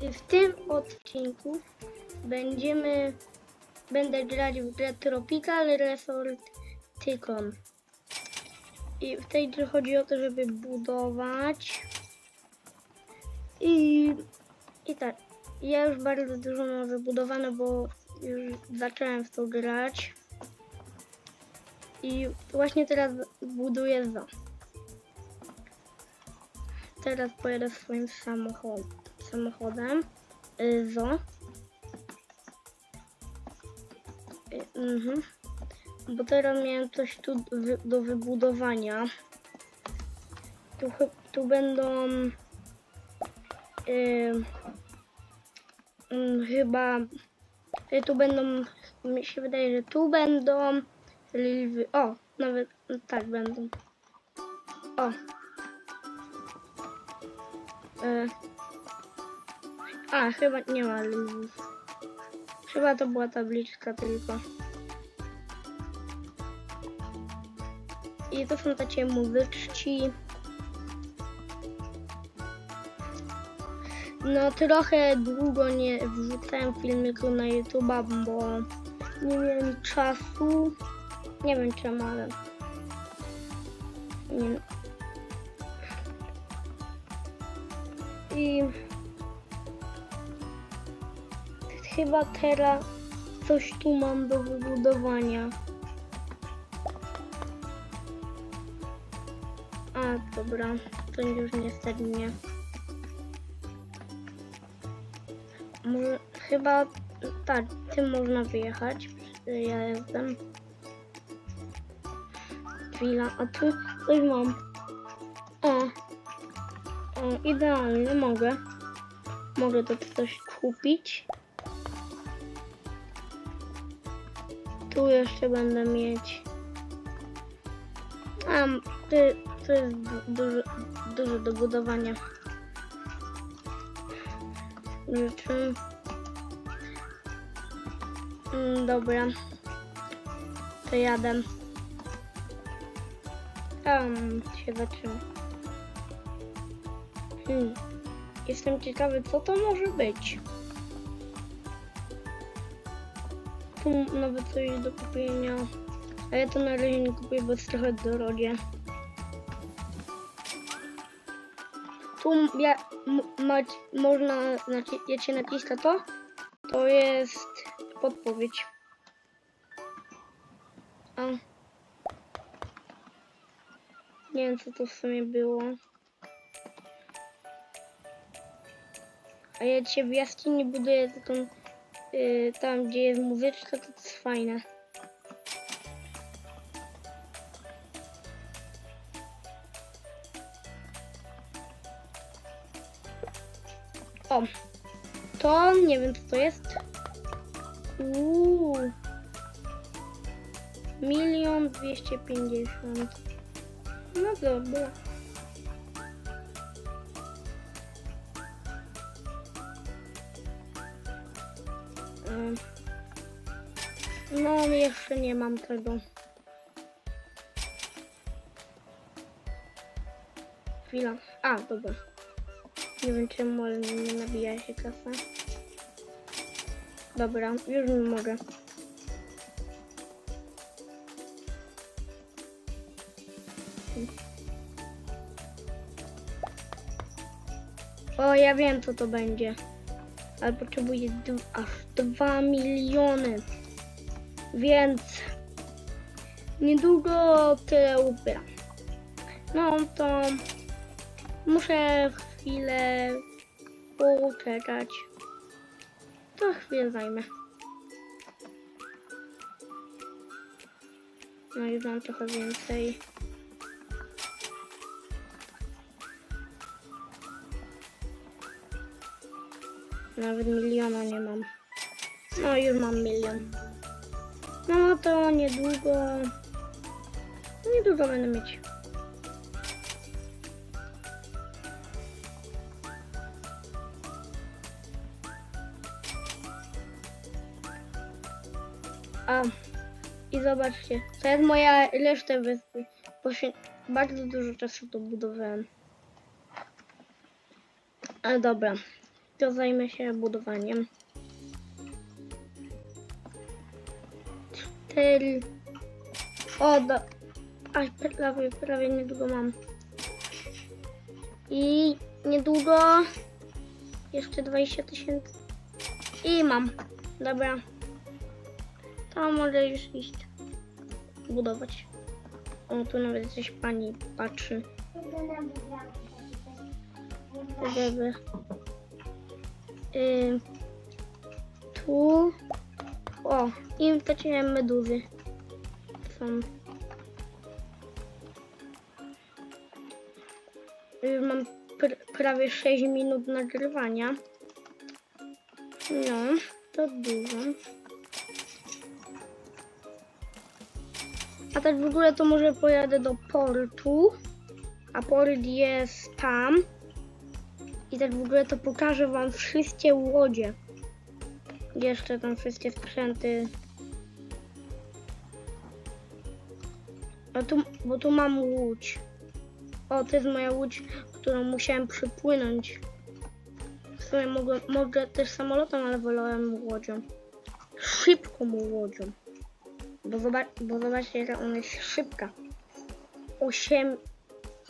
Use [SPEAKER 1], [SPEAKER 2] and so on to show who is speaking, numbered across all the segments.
[SPEAKER 1] w tym odcinku będziemy będę grać w grę Tropical Resort Tycoon. I w tej grze chodzi o to, żeby budować i, i tak. Ja już bardzo dużo mam wybudowane, bo już zacząłem w to grać. I właśnie teraz buduję za. Teraz pojadę swoim samochod samochodem. Y, Zo. Y, Mhm. Bo teraz miałem coś tu do wybudowania. Tu, tu będą y, mm, chyba y, tu będą mi się wydaje, że tu będą lwy. O, nawet tak będą. O. Y, a, chyba nie ma lwów. Chyba to była tabliczka tylko. I to są takie muzyczki. No trochę długo nie wrzucałem filmiku na YouTube'a, bo nie miałem czasu. Nie wiem czemu, ale... Nie. I... Chyba teraz coś tu mam do wybudowania. A, dobra, to już niestety nie. Może, chyba, tak, tym można wyjechać. Ja jestem. Chwila, a tu coś mam. O, o, idealnie, mogę. Mogę to coś kupić. Tu jeszcze będę mieć. A, to, jest du- dużo, dużo do budowania. Rzeczy. Mm, Dobra. To jadę. Tam się zaczynam. Hmm. Jestem ciekawy, co to może być. Tu nawet coś do kupienia. A ja to na razie nie kupuję, bo jest trochę drogie. Tu ja, mać, można, znaczy jak się naciska to, to jest podpowiedź. A. Nie wiem co to w sumie było. A ja dzisiaj w jaskini buduję taką, y, tam gdzie jest muzyczka, to jest fajne. O, to nie wiem co to jest. Uuu. Milion dwieście pięćdziesiąt. No dobra. Jeszcze nie mam tego. Chwila. A, dobra. Nie wiem czemu, ale nie nabija się kasa. Dobra, już nie mogę. O, ja wiem co to będzie. Ale potrzebuję aż 2 miliony. Więc niedługo tyle ubieram. No to muszę chwilę poczekać. To chwilę zajmę. No już mam trochę więcej. Nawet miliona nie mam. No już mam milion. No to niedługo. Niedługo będę mieć. A i zobaczcie, to jest moja reszta wyspy. Poświę... Bardzo dużo czasu to budowałem. Ale dobra. to zajmę się budowaniem. Cztery. O, do... Aj, prawie, prawie niedługo mam. I niedługo jeszcze 20 tysięcy. I mam. Dobra. To może już iść budować. O, tu nawet coś pani patrzy, żeby... Ym, tu... O, i wtaciłem meduzy. Są. Już mam pr prawie 6 minut nagrywania. No, to dużo. A tak w ogóle to może pojadę do portu. A port jest tam. I tak w ogóle to pokażę wam wszystkie łodzie. Jeszcze tam wszystkie sprzęty. A tu, bo tu mam łódź. O, to jest moja łódź, którą musiałem przypłynąć. W sumie mogę, mogę też samolotem, ale wolałem łodzią. Szybką łodzią. Bo, zobacz, bo zobaczcie, jaka ona jest szybka. 8.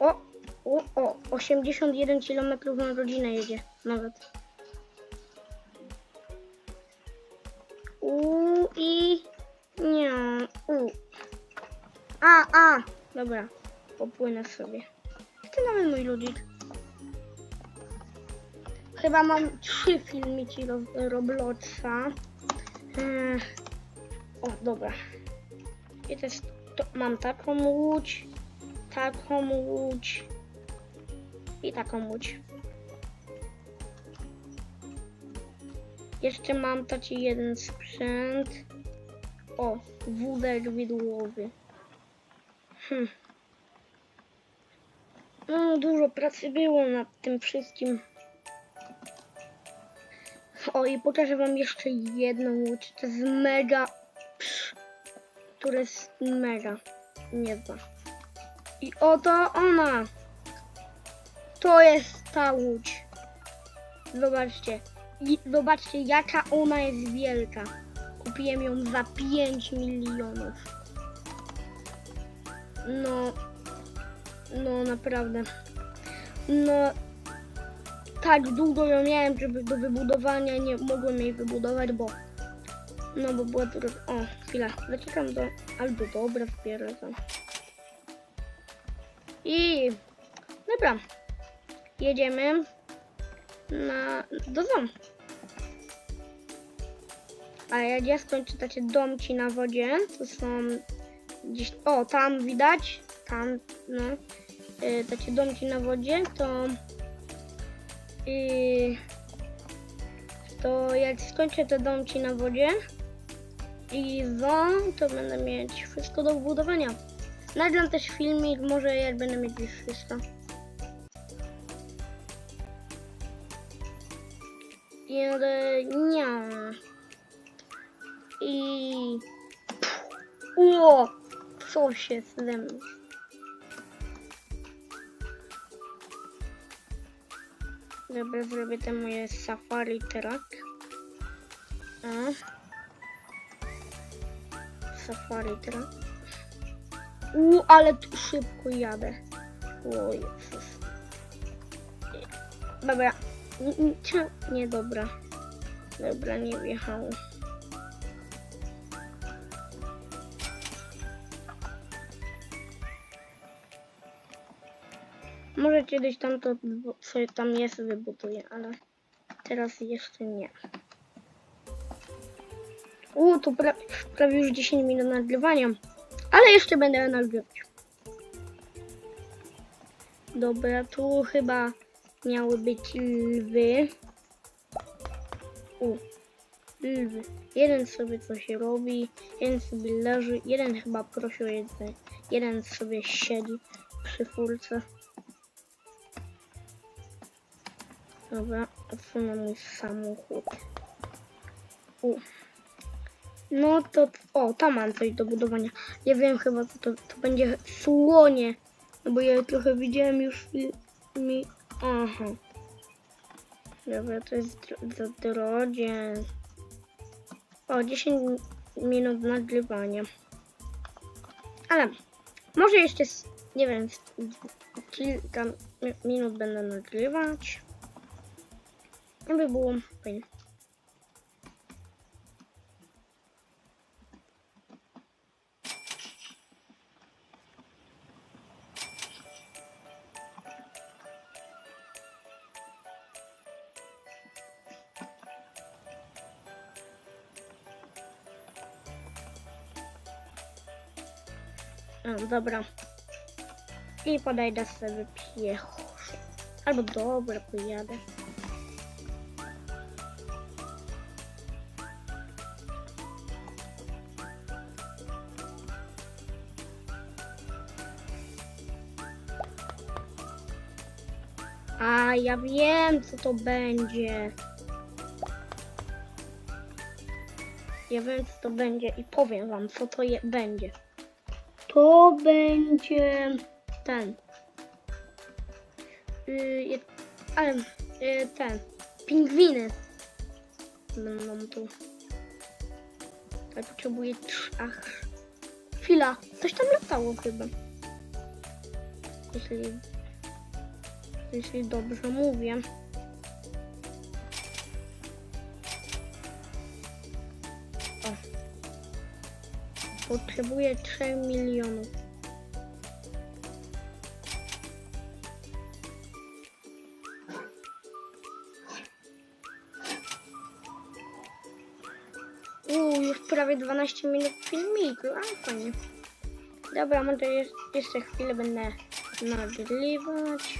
[SPEAKER 1] O, o, o, 81 km na godzinę jedzie nawet. A. Dobra, popłynę sobie. To nawet mój ludzik. Chyba mam trzy filmiki ro Robloxa. Eee, o, dobra. I też to, mam taką łódź, taką łódź i taką łódź. Jeszcze mam taki jeden sprzęt. O, wódek widłowy. Hm. No, dużo pracy było nad tym wszystkim. O, i pokażę wam jeszcze jedną łódź. To jest mega... Która jest mega niezła. I oto ona. To jest ta łódź. Zobaczcie. I zobaczcie, jaka ona jest wielka. Kupiłem ją za 5 milionów. No, no naprawdę. No, tak długo ją miałem, żeby do wybudowania nie mogłem jej wybudować, bo no bo była dużo... O, chwila, zaczekam do... Albo dobra, wpierdolę I... Dobra. Jedziemy na... do domu. A jak ja skończę takie domki na wodzie, to są gdzieś... O, tam widać, tam, no, y, takie domki na wodzie, to... Y, to jak skończę te domki na wodzie i wam, to będę mieć wszystko do budowania. Nagram też filmik, może jak będę mieć już wszystko. Nie. I... O! Co się ze mną? Dobra, zrobię te moje safari track. A. Safari track. U, ale tu szybko jadę. O Jezus. Dobra. N- n- cia- Nie, dobra. Dobra, nie wjechało. Może kiedyś tam to, co tam jest, wybuduję, ale teraz jeszcze nie. U, tu pra prawie już 10 minut nagrywania, ale jeszcze będę nagrywać. Dobra, tu chyba miały być lwy. U, lwy. Jeden sobie coś robi, jeden sobie leży, jeden chyba prosi o jedzenie, jeden sobie siedzi przy furce. Dobra, odsunę mój samochód. U. No to, o, tam mam coś do budowania. Ja wiem chyba, co to, to będzie słonie. No bo ja trochę widziałem już filmie. Aha. Dobra, to jest za drogie. O, 10 minut nagrywania. Ale może jeszcze, nie wiem, kilka mi- minut będę nagrywać. Aby było fajnie. O, dobra. I podejdę sobie piechą. Albo dobra, pojadę. Ja wiem, co to będzie. Ja wiem, co to będzie i powiem wam, co to je, będzie. To będzie ten. Yy, ale yy, ten. Pingwiny. Będą tu. Ale potrzebuję trz... Ach. Chwila. Coś tam latało chyba. Jeśli... Jeśli dobrze mówię. O. Potrzebuję 3 milionów. Uuu, już prawie 12 minut filmiku, a fajnie. Dobra, może je- jeszcze chwilę będę nagrywać.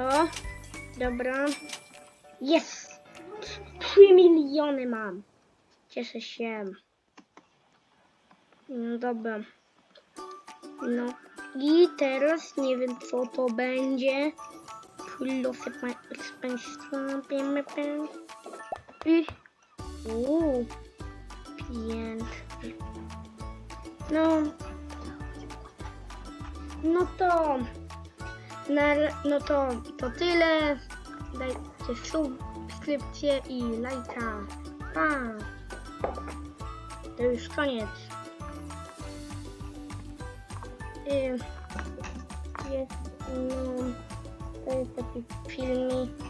[SPEAKER 1] O, dobra. Jest! 3 miliony mam. Cieszę się. No dobra. No i teraz nie wiem co to będzie. Losy państwa. I... Uuu. Pięknie. No. No to... No to, to tyle. Dajcie subskrypcję i lajka. Pa! To już koniec. Y, Jest, no, to jest taki filmik